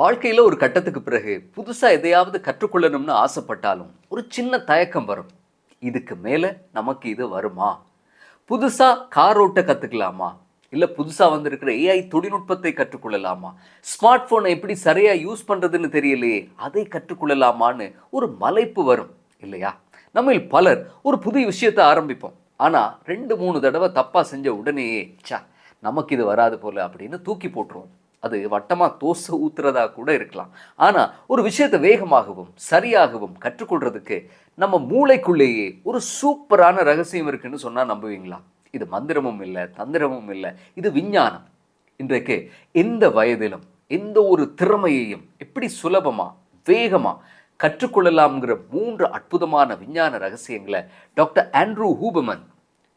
வாழ்க்கையில் ஒரு கட்டத்துக்கு பிறகு புதுசாக எதையாவது கற்றுக்கொள்ளணும்னு ஆசைப்பட்டாலும் ஒரு சின்ன தயக்கம் வரும். இதுக்கு மேலே நமக்கு இது வருமா? புதுசாக கார் ஓட்ட கற்றுக்கலாமா இல்லை புதுசாக வந்திருக்கிற ஏஐ தொழில்நுட்பத்தை கற்றுக்கொள்ளலாமா? ஸ்மார்ட் ஃபோனை எப்படி சரியாக யூஸ் பண்ணுறதுன்னு தெரியலையே அதை கற்றுக்கொள்ளலாமான்னு ஒரு மலைப்பு வரும் இல்லையா? நம்மில் பலர் ஒரு புது விஷயத்தை ஆரம்பிப்போம். ஆனால் ரெண்டு மூணு தடவை தப்பாக செஞ்ச உடனேயே ச்சா நமக்கு இது வராது போல அப்படின்னு தூக்கி போட்டுருவோம். அது வட்டமாக தோசை ஊத்துறதா கூட இருக்கலாம். ஆனால் ஒரு விஷயத்தை வேகமாகவும் சரியாகவும் கற்றுக்கொள்றதுக்கு நம்ம மூளைக்குள்ளேயே ஒரு சூப்பரான ரகசியம் இருக்குன்னு சொன்னால் நம்புவீங்களா? இது மந்திரமும் இல்லை தந்திரமும் இல்லை இது விஞ்ஞானம். இன்றைக்கு எந்த வயதிலும் எந்த ஒரு திறமையையும் எப்படி சுலபமாக வேகமாக கற்றுக்கொள்ளலாம்ங்கிற மூன்று அற்புதமான விஞ்ஞான ரகசியங்களை டாக்டர் ஆண்ட்ரூ ஹூபமன்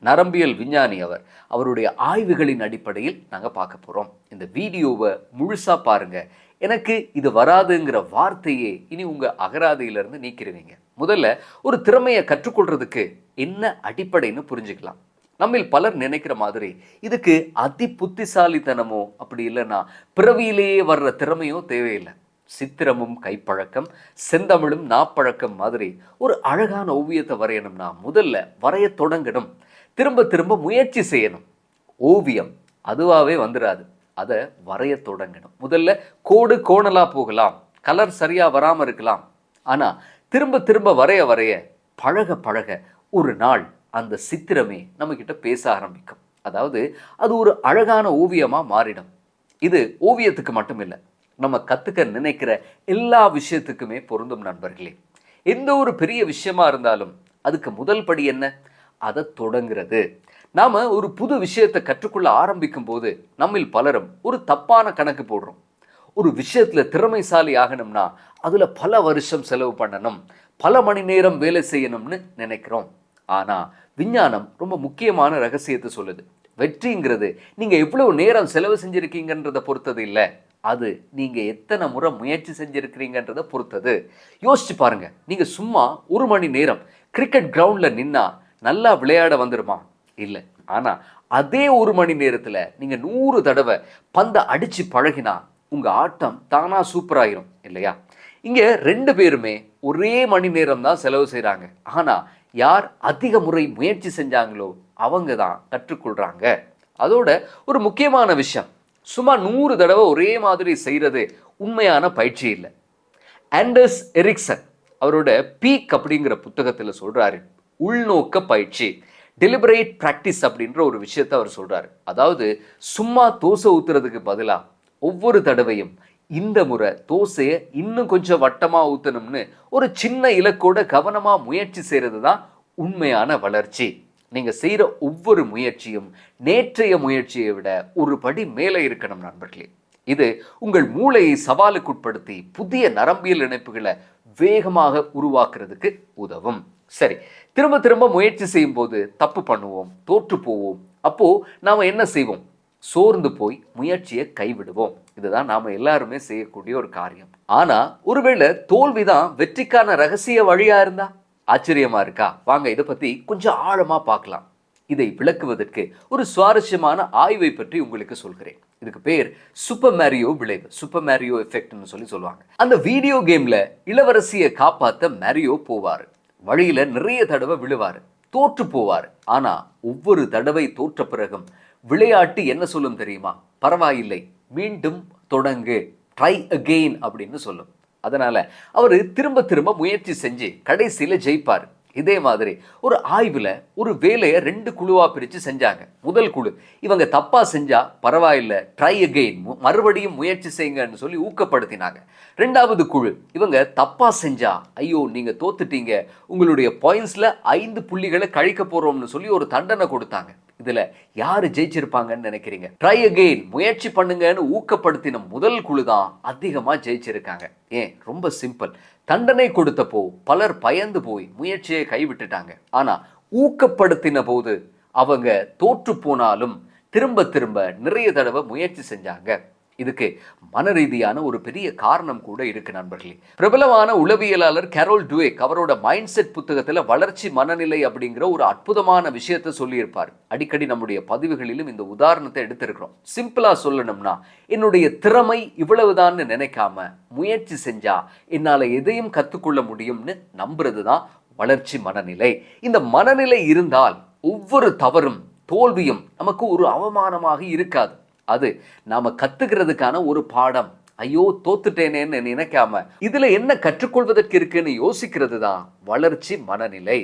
நரம்பியல் விஞ்ஞானி அவர். அவருடைய ஆய்வுகளின் அடிப்படையில் நாங்கள் பார்க்க போகிறோம் இந்த வீடியோவை முழுசாக பாருங்கள் எனக்கு இது வராதுங்கிற வார்த்தையே இனி உங்கள் அகராதியிலிருந்து நீக்கிடுவீங்க முதல்ல ஒரு திறமையை கற்றுக்கொள்றதுக்கு என்ன அடிப்படைன்னு புரிஞ்சுக்கலாம். நம்மில் பலர் நினைக்கிற மாதிரி இதுக்கு அதி புத்திசாலித்தனமோ அப்படி இல்லைன்னா பிறவியிலேயே வர்ற திறமையோ தேவையில்லை. சித்திரமும் கைப்பழக்கம் செந்தமிழும் நாப்பழக்கம் மாதிரி ஒரு அழகான ஓவியத்தை வரையணும்னா முதல்ல வரைய தொடங்கணும். திரும்ப திரும்ப முயற்சி செய்யணும். ஓவியம் அதுவாகவே வந்துடாது அதை வரைய தொடங்கணும். முதல்ல கோடு கோணலாக போகலாம். கலர் சரியாக வராமல் இருக்கலாம். ஆனால் திரும்ப திரும்ப வரைய வரைய பழக பழக ஒரு நாள் அந்த சித்திரமே நம்மக்கிட்ட பேச ஆரம்பிக்கும். அதாவது அது ஒரு அழகான ஓவியமாக மாறிடும். இது ஓவியத்துக்கு மட்டும் இல்லை நம்ம கற்றுக்க நினைக்கிற எல்லா விஷயத்துக்குமே பொருந்தும் நண்பர்களே. எந்த ஒரு பெரிய விஷயமா இருந்தாலும் அதுக்கு முதல் படி என்ன? அதை தொடங்குறது. நாம் ஒரு புது விஷயத்தை கற்றுக்கொள்ள ஆரம்பிக்கும் போது நம்மில் பலரும் ஒரு தப்பான கணக்கு போடுறோம். ஒரு விஷயத்தில் திறமைசாலி ஆகணும்னா அதில் பல வருஷம் செலவு பண்ணணும். பல மணி நேரம் வேலை செய்யணும்னு நினைக்கிறோம். ஆனால் விஞ்ஞானம் ரொம்ப முக்கியமான ரகசியத்தை சொல்லுது. வெற்றிங்கிறது நீங்கள் எவ்வளவு நேரம் செலவு செஞ்சுருக்கீங்கன்றதை பொறுத்தது இல்லை. அது நீங்கள் எத்தனை முறை முயற்சி செஞ்சுருக்கிறீங்கன்றதை பொறுத்தது. யோசிச்சு பாருங்கள் நீங்கள் சும்மா ஒரு மணி நேரம் கிரிக்கெட் கிரவுண்டில் நின்னா நல்லா விளையாட வந்துடுமா இல்லை. ஆனால் அதே ஒரு மணி நேரத்தில் நீங்கள் நூறு தடவை பந்தை அடித்து பழகினா உங்கள் ஆட்டம் தானாக சூப்பராயிரும் இல்லையா? இங்கே ரெண்டு பேருமே ஒரே மணி நேரம் தான் செலவு செய்கிறாங்க ஆனால் யார் அதிக முறை முயற்சி செஞ்சாங்களோ அவங்க தான் கற்றுக்கொள்கிறாங்க அதோட ஒரு முக்கியமான விஷயம் சும்மா நூறு தடவை ஒரே மாதிரி செய்கிறது உண்மையான பயிற்சி இல்லை. ஆண்டர்ஸ் எரிக்சன் அவரோட பீக் அப்படிங்கிற புத்தகத்தில் சொல்கிறாரு உள்நோக்க பயிற்சி டெலிபரேட் ப்ராக்டிஸ் அப்படின்ற ஒரு விஷயத்தை அவர் சொல்கிறார் அதாவது சும்மா தோசை ஊற்றுறதுக்கு பதிலாக ஒவ்வொரு தடவையும் இந்த முறை தோசையை இன்னும் கொஞ்சம் வட்டமாக ஊற்றணும்னு ஒரு சின்ன இலக்கோட கவனமாக முயற்சி செய்கிறது தான் உண்மையான வளர்ச்சி. நீங்கள் செய்கிற ஒவ்வொரு முயற்சியும் நேற்றைய முயற்சியை விட ஒரு படி மேலே இருக்கணும் நண்பர்களே. இது உங்கள் மூளையை சவாலுக்குட்படுத்தி புதிய நரம்பியல் இணைப்புகளை வேகமாக உருவாக்குறதுக்கு உதவும். சரி திரும்ப திரும்ப முயற்சி செய்யும் போது தப்பு பண்ணுவோம் தோற்று போவோம். அப்போ நாம் என்ன செய்வோம்? சோர்ந்து போய் முயற்சியை கைவிடுவோம். இதுதான் நாம் எல்லாருமே செய்யக்கூடிய ஒரு காரியம். ஆனா ஒருவேளை தோல்விதான் வெற்றிக்கான ரகசிய வழியா இருந்தா? ஆச்சரியமா இருக்கா? வாங்க இதை பத்தி கொஞ்சம் ஆழமா பார்க்கலாம். இதை விளக்குவதற்கு ஒரு சுவாரஸ்யமான ஆய்வை பற்றி உங்களுக்கு சொல்கிறேன். இதுக்கு பேர் சூப்பர் மேரியோ விளைவு. சூப்பர் மேரியோ எஃபெக்ட்னு சொல்லி சொல்லுவாங்க. அந்த வீடியோ கேம்ல இளவரசியை காப்பாற்ற மேரியோ போவார். வழியில நிறைய தடவை விழுவார் தோற்று போவார். ஆனால் ஒவ்வொரு தடவை தோற்ற பிறகும் விளையாட்டு என்ன சொல்லும் தெரியுமா? பரவாயில்லை மீண்டும் தொடங்கு ட்ரை அகெயின் அப்படின்னு சொல்லும். அதனால அவர் திரும்ப திரும்ப முயற்சி செஞ்சு கடைசியில் ஜெயிப்பார். இதே மாதிரி ஒரு ஆய்வில் ஒரு வேலையை ரெண்டு குழுவாக பிரித்து செஞ்சாங்க. முதல் குழு இவங்க தப்பாக செஞ்சால் பரவாயில்ல ட்ரை அகெயின் மறுபடியும் முயற்சி செய்யுங்கன்னு சொல்லி ஊக்கப்படுத்தினாங்க. ரெண்டாவது குழு இவங்க தப்பாக செஞ்சா ஐயோ நீங்கள் தோத்துட்டீங்க உங்களுடைய பாயிண்ட்ஸில் ஐந்து புள்ளிகளை கழிக்க போகிறோம்னு சொல்லி ஒரு தண்டனை கொடுத்தாங்க. இதில் யார் ஜெயிச்சிருப்பாங்கன்னு நினைக்கிறீங்க? ட்ரை அகெயின் முயற்சி பண்ணுங்கன்னு ஊக்கப்படுத்தின முதல் குழு தான் அதிகமாக ஜெயிச்சிருக்காங்க. ஏன்? ரொம்ப சிம்பிள் தண்டனை கொடுத்தப்போ பலர் பயந்து போய் முயற்சியை கைவிட்டுட்டாங்க. ஆனால் ஊக்கப்படுத்தின போது அவங்க தோற்று போனாலும் திரும்ப திரும்ப நிறைய தடவை முயற்சி செஞ்சாங்க. இதுக்கு மன ரீதியான ஒரு பெரிய காரணம் கூட இருக்கு நண்பர்களே. பிரபலமான உளவியலாளர் கேரோல் டுவேக் அவரோட மைண்ட் செட் புத்தகத்தில் வளர்ச்சி மனநிலை அப்படிங்கிற ஒரு அற்புதமான விஷயத்தை சொல்லியிருப்பார். அடிக்கடி நம்முடைய பதிவுகளிலும் இந்த உதாரணத்தை எடுத்திருக்கிறோம். சிம்பிளா சொல்லணும்னா என்னுடைய திறமை இவ்வளவுதான்னு நினைக்காம முயற்சி செஞ்சா என்னால் எதையும் கற்றுக்கொள்ள முடியும்னு நம்புறது தான் வளர்ச்சி மனநிலை. இந்த மனநிலை இருந்தால் ஒவ்வொரு தவறும் தோல்வியும் நமக்கு ஒரு அவமானமாக இருக்காது. அது நாம கத்துக்கிறதுக்கான ஒரு பாடம். ஐயோ தோத்துட்டேனேன்னு நினைக்காம. இதுல என்ன கற்றுக்கொள்வதற்கு இருக்குன்னு யோசிக்கிறது தான் வளர்ச்சி மனநிலை.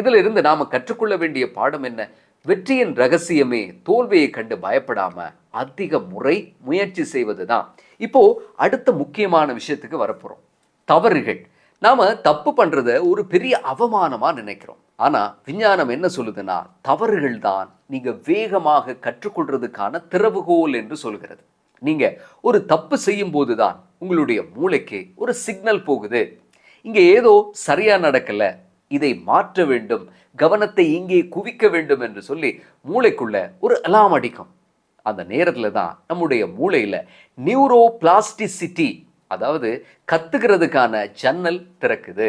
இதுல இருந்து நாம கற்றுக்கொள்ள வேண்டிய பாடம் என்ன? வெற்றியின் ரகசியமே தோல்வியை கண்டு பயப்படாம அதிக முறை முயற்சி செய்வது தான் இப்போ அடுத்த முக்கியமான விஷயத்துக்கு வரப்போறோம். தவறுகள். நாம தப்பு பண்றத ஒரு பெரிய அவமானமா நினைக்கிறோம். ஆனால் விஞ்ஞானம் என்ன சொல்லுதுன்னா தவறுகள் தான் நீங்கள் வேகமாக கற்றுக்கொள்றதுக்கான திறவுகோல் என்று சொல்கிறது. நீங்கள் ஒரு தப்பு செய்யும் போதுதான் உங்களுடைய மூளைக்கு ஒரு சிக்னல் போகுது. இங்கே ஏதோ சரியாக நடக்கலை இதை மாற்ற வேண்டும் கவனத்தை இங்கே குவிக்க வேண்டும் என்று சொல்லி மூளைக்குள்ள ஒரு அலாம் அடிக்கும். அந்த நேரத்தில் தான் நம்முடைய மூளையில் நியூரோ பிளாஸ்டிசிட்டி அதாவது கத்துக்கிறதுக்கான ஜன்னல் திறக்குது.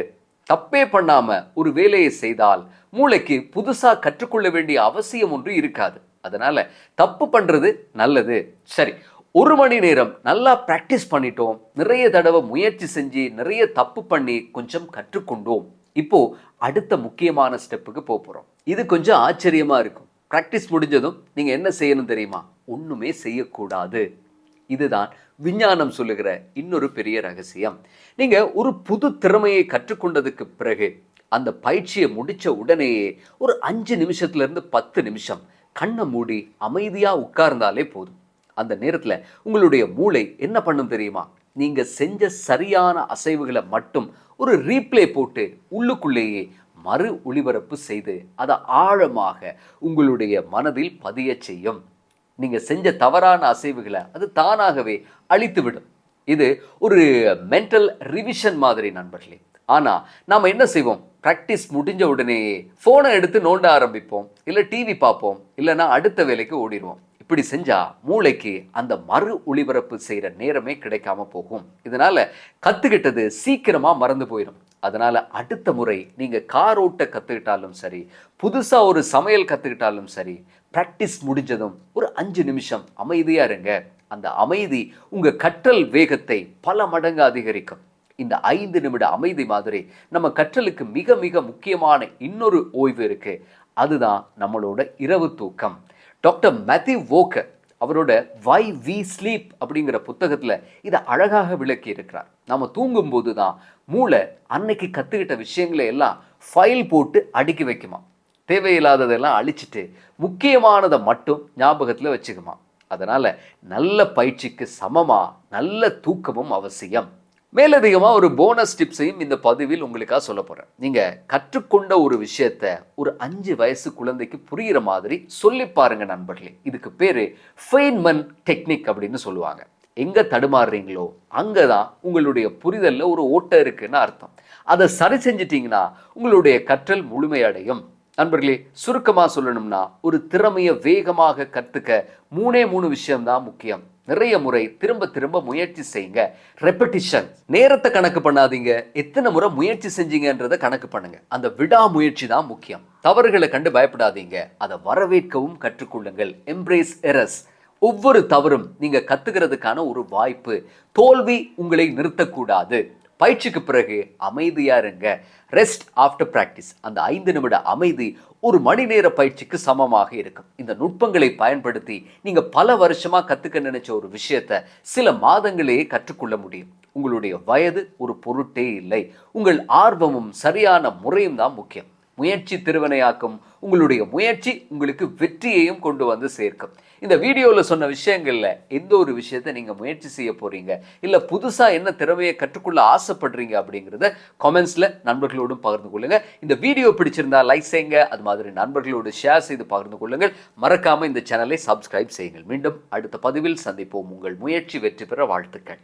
தப்பே பண்ணாம ஒரு வேலையை செய்தால் மூளைக்கு புதுசா கற்றுக்கொள்ள வேண்டிய அவசியம் ஒன்று இருக்காது. அதனால தப்பு பண்றது நல்லது. சரி ஒரு மணி நேரம் நல்லா ப்ராக்டிஸ் பண்ணிட்டோம். நிறைய தடவை முயற்சி செஞ்சு நிறைய தப்பு பண்ணி கொஞ்சம் கற்றுக்கொண்டோம். இப்போ அடுத்த முக்கியமான ஸ்டெப்புக்கு போக போகிறோம் இது கொஞ்சம் ஆச்சரியமா இருக்கும். ப்ராக்டிஸ் முடிஞ்சதும் நீங்க என்ன செய்யணும் தெரியுமா? ஒண்ணுமே செய்யக்கூடாது. இதுதான் விஞ்ஞானம் சொல்லுகிற இன்னொரு பெரிய ரகசியம். நீங்கள் ஒரு புது திறமையை கற்றுக்கொண்டதுக்கு பிறகு அந்த பயிற்சியை முடித்த உடனேயே ஒரு அஞ்சு நிமிஷத்துல இருந்து பத்து நிமிஷம் கண்ணை மூடி அமைதியாக உட்கார்ந்தாலே போதும். அந்த நேரத்தில் உங்களுடைய மூளை என்ன பண்ணும் தெரியுமா? நீங்கள் செஞ்ச சரியான அசைவுகளை மட்டும் ஒரு ரீப்ளே போட்டு உள்ளுக்குள்ளேயே மறு ஒளிபரப்பு செய்து அதை ஆழமாக உங்களுடைய மனதில் பதிய செய்யும். நீங்கள் செஞ்ச தவறான அசைவுகளை அது தானாகவே அழித்துவிடும். இது ஒரு மென்டல் ரிவிஷன் மாதிரி நண்பர்களே. ஆனால் நாம் என்ன செய்வோம்? ப்ராக்டிஸ் முடிஞ்ச உடனே ஃபோனை எடுத்து நோண்ட ஆரம்பிப்போம். இல்லை டிவி பார்ப்போம். இல்லைன்னா அடுத்த வேலைக்கு ஓடிடுவோம். இப்படி செஞ்சால் மூளைக்கு அந்த மறு ஒளிபரப்பு செய்கிற நேரமே கிடைக்காம போகும். இதனால் கற்றுக்கிட்டது சீக்கிரமாக மறந்து போயிடும். அதனால் அடுத்த முறை நீங்கள் கார் ஓட்ட கற்றுக்கிட்டாலும் சரி புதுசாக ஒரு சமையல் கற்றுக்கிட்டாலும் சரி ப்ராக்டிஸ் முடிஞ்சதும் ஒரு அஞ்சு நிமிஷம் அமைதியாக இருங்க. அந்த அமைதி உங்கள் கற்றல் வேகத்தை பல மடங்கு அதிகரிக்கும். இந்த ஐந்து நிமிட அமைதி மாதிரி நம்ம கற்றலுக்கு மிக மிக முக்கியமான இன்னொரு ஓய்வு இருக்கு. அதுதான் நம்மளோட இரவு தூக்கம். டாக்டர் மேத்யூ வோக்கர் அவரோட வை வி ஸ்லீப் அப்படிங்கிற புத்தகத்தில் இதை அழகாக விளக்கி இருக்கிறார். நம்ம தூங்கும்போது தான் மூளை அன்னைக்கு கற்றுக்கிட்ட விஷயங்களை எல்லாம் ஃபைல் போட்டு அடுக்கி வைக்குமா? தேவையில்லாததெல்லாம் அழிச்சிட்டு முக்கியமானதை மட்டும் ஞாபகத்தில் வச்சுக்குமா. அதனால் நல்ல பயிற்சிக்கு சமமாக நல்ல தூக்கமும் அவசியம். மேலதிகமாக ஒரு போனஸ் டிப்ஸையும் இந்த பதிவில் உங்களுக்காக சொல்ல போகிறேன் நீங்கள் கற்றுக்கொண்ட ஒரு விஷயத்த ஒரு அஞ்சு வயசு குழந்தைக்கு புரிகிற மாதிரி சொல்லி பாருங்க நண்பர்களே. இதுக்கு பேர் ஃபெயின்மன் டெக்னிக் அப்படின்னு சொல்லுவாங்க. எங்கே தடுமாறுறீங்களோ அங்கே தான் உங்களுடைய புரிதலில் ஒரு ஓட்டம் இருக்குன்னு அர்த்தம். அதை சரி செஞ்சிட்டிங்கன்னா உங்களுடைய கற்றல் முழுமையடையும். நண்பர்களே சுருக்கமாக சொல்லணும்னா ஒரு திறமையை வேகமாக கற்றுக்க மூணே மூணு விஷயம்தான் முக்கியம். நிறைய முறை திரும்ப திரும்ப முயற்சி செய்யுங்க. ரெப்படிஷன் நேரத்தை கணக்கு பண்ணாதீங்க. எத்தனை முறை முயற்சி செஞ்சீங்கன்றதை கணக்கு பண்ணுங்க. அந்த விடாமுயற்சி தான் முக்கியம். தவறுகளை கண்டு பயப்படாதீங்க. அதை வரவேற்கவும் கற்றுக்கொள்ளுங்கள். எம்ப்ரேஸ் எரஸ் ஒவ்வொரு தவறும் நீங்க கத்துக்கிறதுக்கான ஒரு வாய்ப்பு. தோல்வி உங்களை நிறுத்தக்கூடாது. பயிற்சிக்கு பிறகு அமைதியாக இருங்க. ரெஸ்ட் ஆஃப்டர் ப்ராக்டிஸ் அந்த ஐந்து நிமிட அமைதி ஒரு மணி நேர பயிற்சிக்கு சமமாக இருக்கும். இந்த நுட்பங்களை பயன்படுத்தி நீங்கள் பல வருஷமாக கற்றுக்க நினைச்ச ஒரு விஷயத்தை சில மாதங்களே கற்றுக்கொள்ள முடியும். உங்களுடைய வயது ஒரு பொருட்டே இல்லை. உங்கள் ஆர்வமும் சரியான முறையும் தான் முக்கியம். முயற்சி திருவினையாக்கும் உங்களுடைய முயற்சி உங்களுக்கு வெற்றியையும் கொண்டு வந்து சேர்க்கும். இந்த வீடியோவில் சொன்ன விஷயங்களில் எந்த ஒரு விஷயத்தை நீங்கள் முயற்சி செய்ய போகிறீங்க இல்லை புதுசாக என்ன திறமையை கற்றுக்கொள்ள ஆசைப்படுறீங்க அப்படிங்கிறத கமெண்ட்ஸில் நண்பர்களோடும் பகிர்ந்து கொள்ளுங்கள் இந்த வீடியோ பிடிச்சிருந்தா லைக் செய்யுங்க. அது மாதிரி நண்பர்களோடு ஷேர் செய்து பகிர்ந்து கொள்ளுங்கள். மறக்காமல் இந்த சேனலை சப்ஸ்கிரைப் செய்யுங்கள். மீண்டும் அடுத்த பதிவில் சந்திப்போம். உங்கள் முயற்சி வெற்றி பெற வாழ்த்துக்கள்.